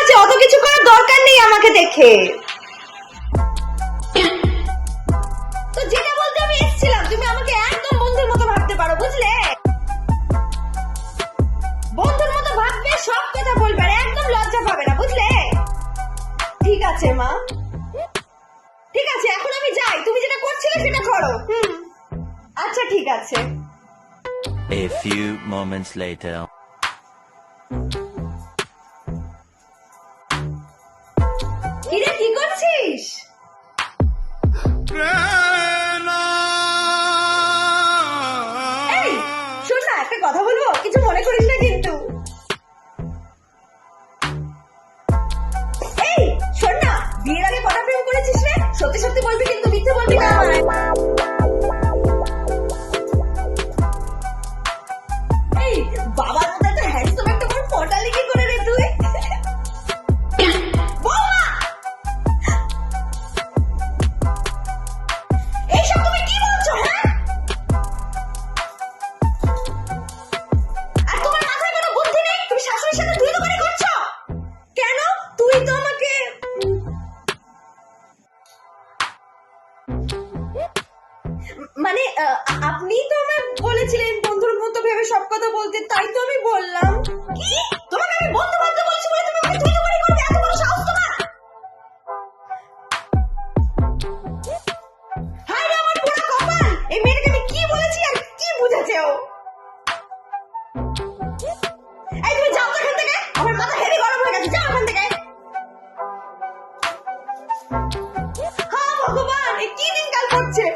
আছে তো যেটা বলতে আমি এসেছিলাম, তুমি আমাকে একদম বন্ধুর মতো ভাবতে পারো, বুঝলে? বন্ধুর মতো ভাববে, সব কথা বলবে আর একদম লজ্জা পাবে না, বুঝলে? ঠিক আছে, মা। ঠিক আছে, এখন আমি যাই। তুমি যেটা করছিলে সেটা করো। আচ্ছা ঠিক আছে। A few moments later. একটা কথা বলব? কিছু মনে করিস না কিন্তু। এই, শোন না, বিয়ের আগে কটা প্রেম করেছিস রে? সত্যি সত্যি বলবি? মানে আপনি তো আমায় বলেছিলেন বন্ধুর মতো ভেবে সব কথা বলতে, তাই তো আমি বললাম। তোমাকে আমি বন্ধু বান্ধব বলছি বলে তুমি আমাকে দুই দোকানি করবে এত বড় সাহস তোমার? হায় রে আমার পুরো কপাল! এই মেয়েটাকে আমি কি বলেছি আর কি বুঝেছে ও? এই তুমি যাও এখান থেকে, আমার মাথা হেভি গরম হয়ে গেছে, যাও এখান থেকে। হ্যাঁ ভগবান এ কি দিন কাল করছে?